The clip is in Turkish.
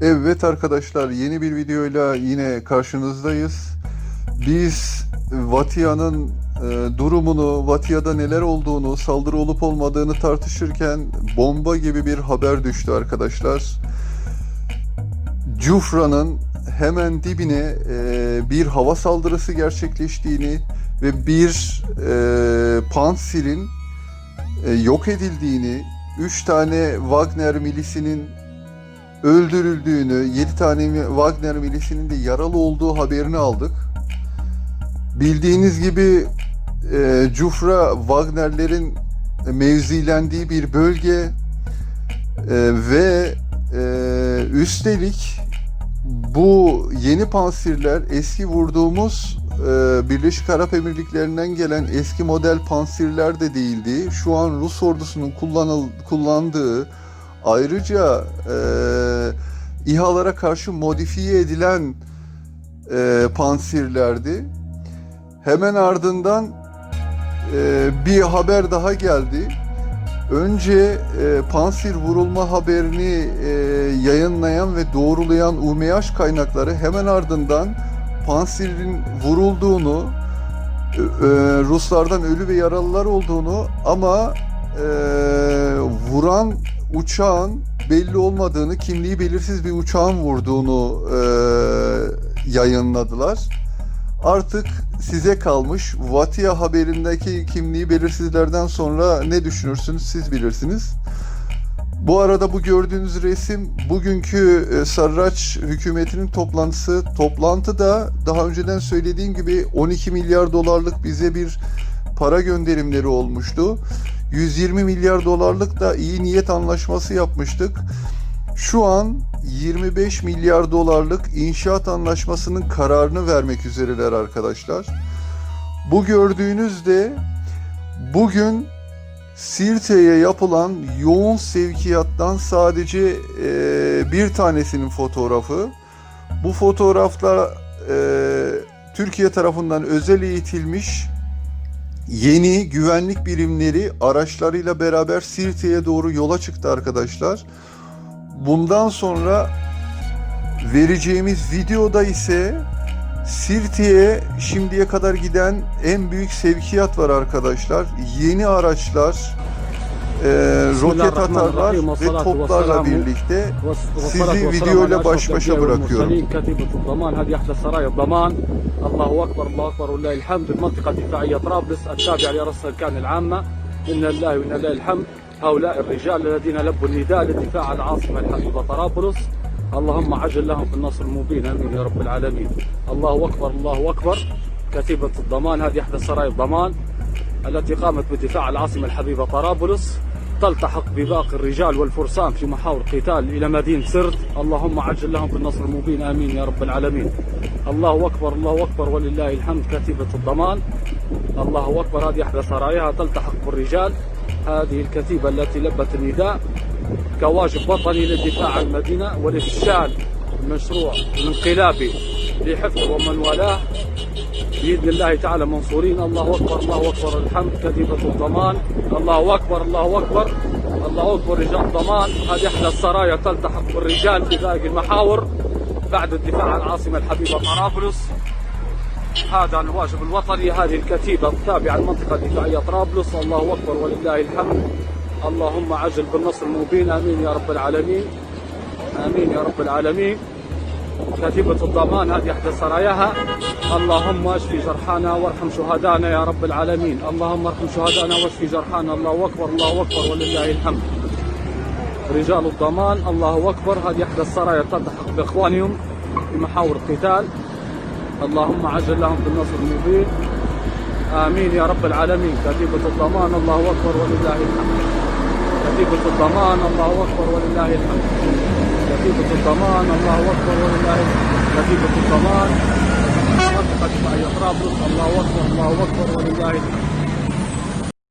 Evet arkadaşlar yeni bir videoyla yine karşınızdayız. Biz Vatia'nın e, durumunu, Vatia'da neler olduğunu, saldırı olup olmadığını tartışırken bomba gibi bir haber düştü arkadaşlar. Cufra'nın hemen dibine e, bir hava saldırısı gerçekleştiğini ve bir e, Pantsir'in e, yok edildiğini, 3 tane Wagner milisinin öldürüldüğünü, 7 tane Wagner milisinin de yaralı olduğu haberini aldık. Bildiğiniz gibi e, Cufra Wagnerlerin mevzilendiği bir bölge e, ve e, üstelik bu yeni pansirler eski vurduğumuz e, Birleşik Arap Emirlikleri'nden gelen eski model pansirler de değildi. Şu an Rus ordusunun kullanıl, kullandığı ayrıca e, İHA'lara karşı modifiye edilen e, pansirlerdi. Hemen ardından e, bir haber daha geldi. Önce e, Pansir vurulma haberini e, yayınlayan ve doğrulayan UMH kaynakları hemen ardından Pansir'in vurulduğunu, e, e, Ruslardan ölü ve yaralılar olduğunu ama e, vuran uçağın belli olmadığını, kimliği belirsiz bir uçağın vurduğunu e, yayınladılar. Artık size kalmış. Vatia haberindeki kimliği belirsizlerden sonra ne düşünürsünüz siz bilirsiniz. Bu arada bu gördüğünüz resim bugünkü e, Sarraç hükümetinin toplantısı. Toplantıda daha önceden söylediğim gibi 12 milyar dolarlık bize bir para gönderimleri olmuştu. 120 milyar dolarlık da iyi niyet anlaşması yapmıştık. Şu an 25 milyar dolarlık inşaat anlaşmasının kararını vermek üzereler arkadaşlar. Bu gördüğünüz de bugün Sirte'ye yapılan yoğun sevkiyattan sadece e, bir tanesinin fotoğrafı. Bu fotoğrafta e, Türkiye tarafından özel eğitilmiş yeni güvenlik birimleri araçlarıyla beraber Sirte'ye doğru yola çıktı arkadaşlar. Bundan sonra vereceğimiz videoda ise Sirti'ye şimdiye kadar giden en büyük sevkiyat var arkadaşlar. Yeni araçlar, roket atarlar ve toplarla birlikte sizi videoyla baş başa bırakıyorum. الله أكبر الله أكبر ولله الحمد المنطقة الدفاعية طرابلس التابعة لرأس الأركان العامة إنا لله وإنا إليه الحمد هؤلاء الرجال الذين لبوا النداء للدفاع عن العاصمة الحبيبة طرابلس اللهم عجل لهم في النصر المبين امين يا رب العالمين الله اكبر الله اكبر كتيبه الضمان هذه احدى سرايا الضمان التي قامت بدفاع العاصمة الحبيبة طرابلس تلتحق بباقي الرجال والفرسان في محاور قتال إلى مدينة سرت اللهم عجل لهم في النصر المبين آمين يا رب العالمين. الله أكبر الله أكبر ولله الحمد كتيبة الضمان. الله أكبر هذه أحدى سراياها تلتحق بالرجال. هذه الكتيبة التي لبت النداء كواجب وطني للدفاع عن المدينة والإفشال المشروع الانقلابي لحفظ ومن والاه. بإذن الله تعالى منصورين. الله أكبر الله أكبر. الحمد كتيبة الضمان. الله أكبر الله أكبر. الله أكبر رجال ضمان. هذه إحدى السرايا تلتحق بالرجال في باقي المحاور بعد الدفاع عن العاصمة الحبيبة طرابلس. هذا الواجب الوطني هذه الكتيبة التابعة للمنطقة الدفاعية طرابلس. الله أكبر ولله الحمد. اللهم عجل بالنصر المبين. آمين يا رب العالمين. آمين يا رب العالمين. كتيبة الضمان هذه إحدى سراياها. اللهم اشفي جرحانا وارحم شهدانا يا رب العالمين. اللهم ارحم شهدانا واشفي جرحانا. الله أكبر الله أكبر ولله الحمد. رجال الضمان الله أكبر. هذه إحدى السرايا تلتحق بإخوانهم في محاور القتال. اللهم عجل لهم بالنصر المبين. آمين يا رب العالمين. كتيبة الضمان الله أكبر ولله الحمد. كتيبة الضمان الله أكبر ولله الحمد. كتيبة الضمان الله أكبر ولله كتيبة الضمان. منطقة طرابلس الله أكبر الله أكبر ولله